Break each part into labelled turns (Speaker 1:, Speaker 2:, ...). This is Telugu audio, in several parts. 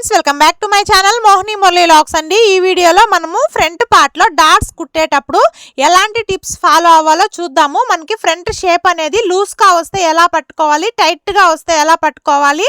Speaker 1: Friends welcome back to my channel Mohini Murali lakhs అండి. ఈ వీడియోలో మనము ఫ్రంట్ పార్ట్లో డాట్స్ కుట్టేటప్పుడు ఎలాంటి టిప్స్ ఫాలో అవ్వాలో చూద్దాము. మనకి ఫ్రంట్ షేప్ అనేది లూజ్గా వస్తే ఎలా పట్టుకోవాలి టైట్గా వస్తే ఎలా పట్టుకోవాలి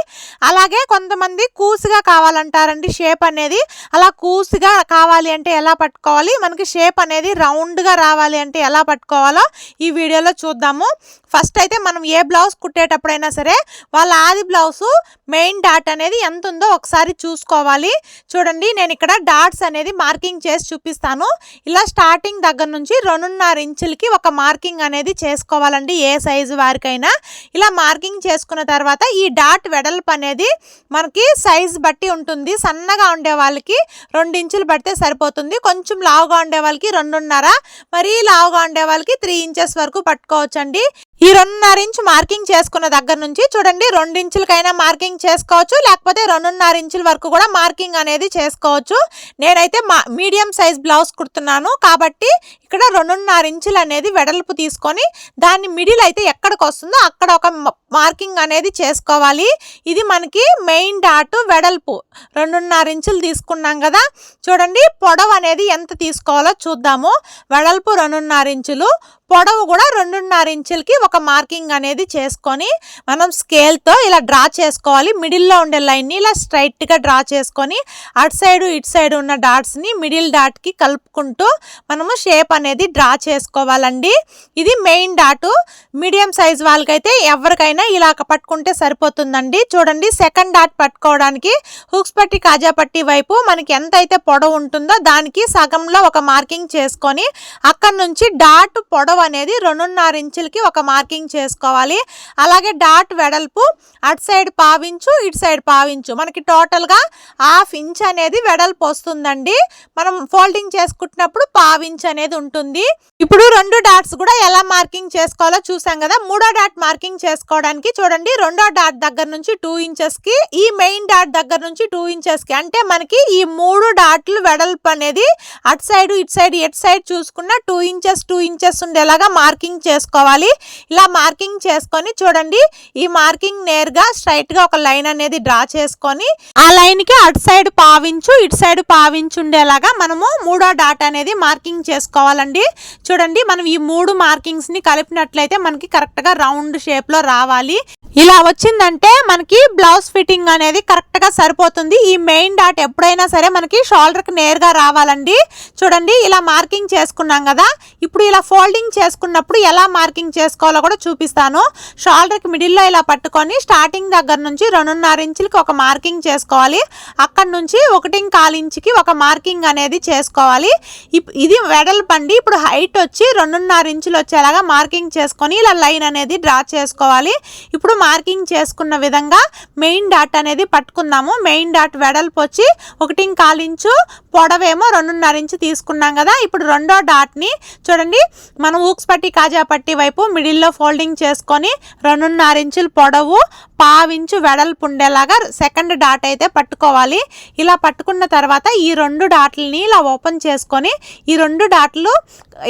Speaker 1: అలాగే కొంతమంది కూసుగా కావాలంటారండి షేప్ అనేది. అలా కూసుగా కావాలి అంటే ఎలా పట్టుకోవాలి మనకి షేప్ అనేది రౌండ్గా రావాలి అంటే ఎలా పట్టుకోవాలో ఈ వీడియోలో చూద్దాము. ఫస్ట్ అయితే మనం ఏ బ్లౌజ్ కుట్టేటప్పుడైనా సరే వాళ్ళ ఆది బ్లౌజు మెయిన్ డాట్ అనేది ఎంత ఉందో ఒకసారి చూసుకోవాలి. చూడండి నేను ఇక్కడ డాట్స్ అనేది మార్కింగ్ చేసి చూపిస్తాను. ఇలా స్టార్టింగ్ దగ్గర నుంచి రెండున్నర ఇంచులకి ఒక మార్కింగ్ అనేది చేసుకోవాలండి ఏ సైజు వారికైనా. ఇలా మార్కింగ్ చేసుకున్న తర్వాత ఈ డాట్ వెడల్పు అనేది మనకి సైజ్ బట్టి ఉంటుంది. సన్నగా ఉండే వాళ్ళకి రెండు ఇంచులు పడితే సరిపోతుంది. కొంచెం లావుగా ఉండే వాళ్ళకి రెండున్నర మరీ లావుగా ఉండే వాళ్ళకి త్రీ ఇంచెస్ వరకు పట్టుకోవచ్చండి. ఈ రెండున్నర ఇంచు మార్కింగ్ చేసుకున్న దగ్గర నుంచి చూడండి రెండు ఇంచులకైనా మార్కింగ్ చేసుకోవచ్చు లేకపోతే రెండున్నర ఇంచుల వరకు కూడా మార్కింగ్ అనేది చేసుకోవచ్చు. నేనైతే మా మీడియం సైజ్ బ్లౌజ్ కుడుతున్నాను కాబట్టి ఇక్కడ రెండున్నర ఇంచులు అనేది వెడల్పు తీసుకొని దాన్ని మిడిల్ అయితే ఎక్కడికి వస్తుందో అక్కడ ఒక మార్కింగ్ అనేది చేసుకోవాలి. ఇది మనకి మెయిన్ డాట్ వెడల్పు. రెండున్నర ఇంచులు తీసుకున్నాం కదా. చూడండి పొడవు అనేది ఎంత తీసుకోవాలో చూద్దాము. వెడల్పు రెండున్నర ఇంచులు పొడవు కూడా రెండున్నర ఇంచులకి ఒక మార్కింగ్ అనేది చేసుకొని మనం స్కేల్తో ఇలా డ్రా చేసుకోవాలి. మిడిల్లో ఉండే లైన్ని ఇలా స్ట్రైట్గా డ్రా చేసుకొని అటు సైడు ఇటు సైడ్ ఉన్న డాట్స్ని మిడిల్ డాట్కి కలుపుకుంటూ మనము షేప్ అనేది డ్రా చేసుకోవాలండి. ఇది మెయిన్ డాటు మీడియం సైజ్ వాళ్ళకైతే ఎవరికైనా ఇలా పట్టుకుంటే సరిపోతుందండి. చూడండి సెకండ్ డాట్ పట్టుకోవడానికి హుక్స్ పట్టి కాజా పట్టి వైపు మనకి ఎంత అయితే పొడవు ఉంటుందో దానికి సగంలో ఒక మార్కింగ్ చేసుకొని అక్కడ నుంచి డాట్ పొడవు అనేది రెండున్నర ఇంచులకి ఒక మార్కింగ్ చేసుకోవాలి. అలాగే డాట్ వెడల్పు అటు సైడ్ పావించు ఇటు సైడ్ పావించు. మనకి టోటల్గా హాఫ్ ఇంచ్ అనేది వెడల్పు వస్తుందండి. మనం ఫోల్డింగ్ చేసుకుంటున్నప్పుడు పావించ్ అనేది ఉంటుంది. ఇప్పుడు రెండు డాట్స్ కూడా ఎలా మార్కింగ్ చేసుకోవాలో చూసాం కదా. మూడో డాట్ మార్కింగ్ చేసుకోవడానికి చూడండి రెండో డాట్ దగ్గర నుంచి టూ ఇంచెస్కి ఈ మెయిన్ డాట్ దగ్గర నుంచి టూ ఇంచెస్కి అంటే మనకి ఈ మూడు డాట్లు వెడల్పు అనేది అటు సైడ్ ఇటు సైడ్ ఎటు సైడ్ చూసుకున్న టూ ఇంచెస్ టూ ఇంచెస్ ఉండేలాగా మార్కింగ్ చేసుకోవాలి. ఇలా మార్కింగ్ చేసుకొని చూడండి ఈ మార్కింగ్ నేరుగా స్ట్రైట్గా ఒక లైన్ అనేది డ్రా చేసుకొని ఆ లైన్కి అటు సైడ్ పావించు ఇటు సైడ్ పావించు ఉండేలాగా మనము మూడో డాట్ అనేది మార్కింగ్ చేసుకోవాలండి. చూడండి మనం ఈ మూడు మార్కింగ్స్ని కలిపినట్లయితే మనకి కరెక్ట్గా రౌండ్ షేప్లో రావాలి. ఇలా వచ్చిందంటే మనకి బ్లౌజ్ ఫిట్టింగ్ అనేది కరెక్ట్గా సరిపోతుంది. ఈ మెయిన్ డాట్ ఎప్పుడైనా సరే మనకి షోల్డర్కి నేరుగా రావాలండి. చూడండి ఇలా మార్కింగ్ చేసుకున్నాం కదా. ఇప్పుడు ఇలా ఫోల్డింగ్ చేసుకున్నప్పుడు ఎలా మార్కింగ్ చేసుకోవాలో కూడా చూపిస్తాను. షోల్డర్కి మిడిల్లో ఇలా పట్టుకొని స్టార్టింగ్ దగ్గర నుంచి రెండున్నర ఇంచులకి ఒక మార్కింగ్ చేసుకోవాలి. అక్కడ నుంచి ఒకటి కాలించికి ఇంచుకి ఒక మార్కింగ్ అనేది చేసుకోవాలి. ఇప్- ఇది వెడల్పు ఇప్పుడు హైట్ వచ్చి రెండున్నర ఇంచులు వచ్చేలాగా మార్కింగ్ చేసుకొని ఇలా లైన్ అనేది డ్రా చేసుకోవాలి. ఇప్పుడు మార్కింగ్ చేసుకున్న విధంగా మెయిన్ డాట్ అనేది పట్టుకుందాము. మెయిన్ డాట్ వెడల్పు వచ్చి ఒకటి కాలు ఇంచు పొడవేమో రెండున్నర ఇంచు తీసుకున్నాం కదా. ఇప్పుడు రెండో డాట్ని చూడండి మనం ఊక్స్ పట్టి కాజా పట్టి వైపు మిడిల్లో ఫోల్డింగ్ చేసుకొని రెండున్నర ఇంచులు పొడవు పావించు వెడల్పు ఉండేలాగా సెకండ్ డాట్ అయితే పట్టుకోవాలి. ఇలా పట్టుకున్న తర్వాత ఈ రెండు డాట్లని ఇలా ఓపెన్ చేసుకొని ఈ రెండు డాట్లు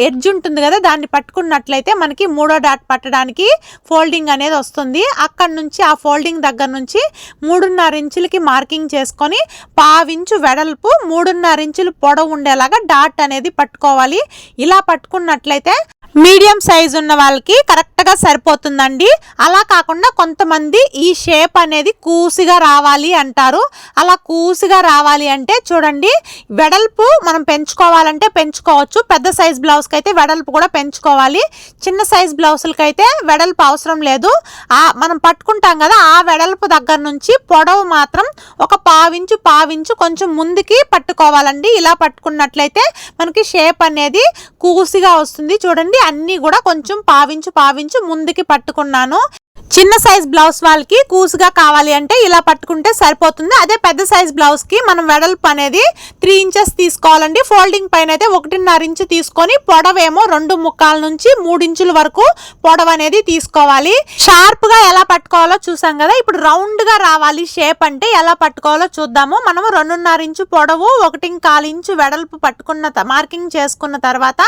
Speaker 1: ఎడ్జ్ ఉంటుంది కదా దాన్ని పట్టుకున్నట్లయితే మనకి మూడో డాట్ పట్టడానికి ఫోల్డింగ్ అనేది వస్తుంది. అక్కడ నుంచి ఆ ఫోల్డింగ్ దగ్గర నుంచి మూడున్నర ఇంచులకి మార్కింగ్ చేసుకొని పావించు వెడల్పు మూడున్నర ఇంచులు పొడవు ఉండేలాగా డాట్ అనేది పట్టుకోవాలి. ఇలా పట్టుకున్నట్లయితే మీడియం సైజ్ ఉన్న వాళ్ళకి కరెక్ట్గా సరిపోతుందండి. అలా కాకుండా కొంతమంది ఈ షేప్ అనేది కూసిగా రావాలి అంటారు. అలా కూసిగా రావాలి అంటే చూడండి వెడల్పు మనం పెంచుకోవాలంటే పెంచుకోవచ్చు. పెద్ద సైజ్ బ్లౌజ్కి అయితే వెడల్పు కూడా పెంచుకోవాలి. చిన్న సైజ్ బ్లౌజులకి అయితే వెడల్పు అవసరం లేదు. ఆ మనం పట్టుకుంటాం కదా ఆ వెడల్పు దగ్గర నుంచి పొడవు మాత్రం ఒక పావించు పావించు కొంచెం ముందుకి పట్టుకోవాలండి. ఇలా పట్టుకున్నట్లయితే మనకి షేప్ అనేది కూసిగా వస్తుంది. చూడండి అన్నీ కూడా కొంచెం పావించు పావించు ముందుకి పట్టుకున్నాను. చిన్న సైజ్ బ్లౌజ్ వాళ్ళకి కూసుగా కావాలి అంటే ఇలా పట్టుకుంటే సరిపోతుంది. అదే పెద్ద సైజ్ బ్లౌజ్కి మనం వెడల్పు అనేది త్రీ ఇంచెస్ తీసుకోవాలండి. ఫోల్డింగ్ పైన అయితే ఒకటిన్నర ఇంచు తీసుకొని పొడవేమో రెండు ముక్కాల నుంచి మూడు ఇంచుల వరకు పొడవు అనేది తీసుకోవాలి. షార్ప్గా ఎలా పట్టుకోవాలో చూసాం కదా. ఇప్పుడు రౌండ్గా రావాలి. షేప్ అంటే ఎలా పట్టుకోవాలో చూద్దాము. మనము రెండున్నర ఇంచు పొడవు ఒకటి కాలు ఇంచు వెడల్పు పట్టుకున్న మార్కింగ్ చేసుకున్న తర్వాత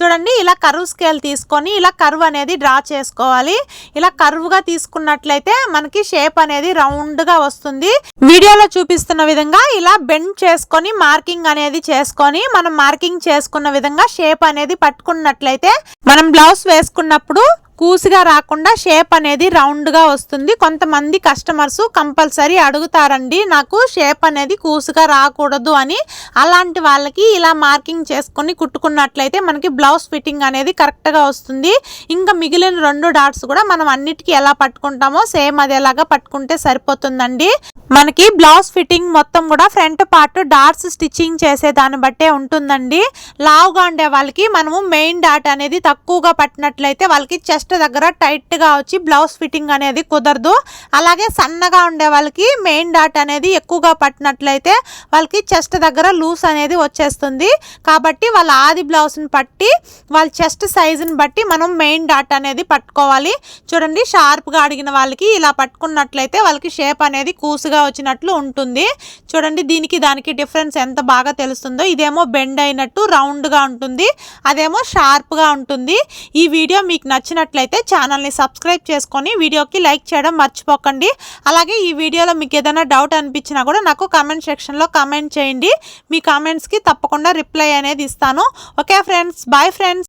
Speaker 1: చూడండి ఇలా కరువు స్కేల్ తీసుకొని ఇలా కరువు అనేది డ్రా చేసుకోవాలి. ఇలా ఎక్కువగా తీసుకున్నట్లయితే మనకి షేప్ అనేది రౌండ్గా వస్తుంది. వీడియోలో చూపిస్తున్న విధంగా ఇలా బెండ్ చేసుకొని మార్కింగ్ అనేది చేసుకొని మనం మార్కింగ్ చేసుకున్న విధంగా షేప్ అనేది పట్టుకున్నట్లయితే మనం బ్లౌజ్ వేసుకున్నప్పుడు కూసుగా రాకుండా షేప్ అనేది రౌండ్గా వస్తుంది. కొంతమంది కస్టమర్స్ కంపల్సరీ అడుగుతారండి నాకు షేప్ అనేది కూసుగా రాకూడదు అని. అలాంటి వాళ్ళకి ఇలా మార్కింగ్ చేసుకొని కుట్టుకున్నట్లయితే మనకి బ్లౌజ్ ఫిట్టింగ్ అనేది కరెక్ట్గా వస్తుంది. ఇంకా మిగిలిన రెండు డాట్స్ కూడా మనం అన్నిటికీ ఎలా పట్టుకుంటామో సేమ్ అదేలాగా పట్టుకుంటే సరిపోతుందండి. మనకి బ్లౌజ్ ఫిట్టింగ్ మొత్తం కూడా ఫ్రంట్ పార్ట్ డాట్స్ స్టిచ్చింగ్ చేసే దాన్ని బట్టే ఉంటుందండి. లావుగా ఉండే వాళ్ళకి మనము మెయిన్ డాట్ అనేది తక్కువగా పట్టినట్లయితే వాళ్ళకి చెస్ట్ దగ్గర టైట్గా వచ్చి బ్లౌజ్ ఫిట్టింగ్ అనేది కుదరదు. అలాగే సన్నగా ఉండే వాళ్ళకి మెయిన్ డాట్ అనేది ఎక్కువగా పట్టినట్లయితే వాళ్ళకి చెస్ట్ దగ్గర లూస్ అనేది వచ్చేస్తుంది. కాబట్టి వాళ్ళ ఆది బ్లౌజ్ని పట్టి వాళ్ళ చెస్ట్ సైజుని బట్టి మనం మెయిన్ డాట్ అనేది పట్టుకోవాలి. చూడండి షార్ప్గా అడిగిన వాళ్ళకి ఇలా పట్టుకున్నట్లయితే వాళ్ళకి షేప్ అనేది కూసుగా వచ్చినట్లు ఉంటుంది. చూడండి దీనికి దానికి డిఫరెన్స్ ఎంత బాగా తెలుస్తుందో. ఇదేమో బెండ్ అయినట్టు రౌండ్గా ఉంటుంది. అదేమో షార్ప్గా ఉంటుంది. ఈ వీడియో మీకు నచ్చినట్లయితే నచ్చినట్లయితే ఛానల్ని సబ్స్క్రైబ్ చేసుకొని వీడియోకి లైక్ చేయడం మర్చిపోకండి. అలాగే ఈ వీడియోలో మీకు ఏదైనా డౌట్ అనిపించినా కూడా నాకు కామెంట్ సెక్షన్లో కామెంట్ చేయండి. మీ కామెంట్స్కి తప్పకుండా రిప్లై అనేది ఇస్తాను. Okay friends bye friends.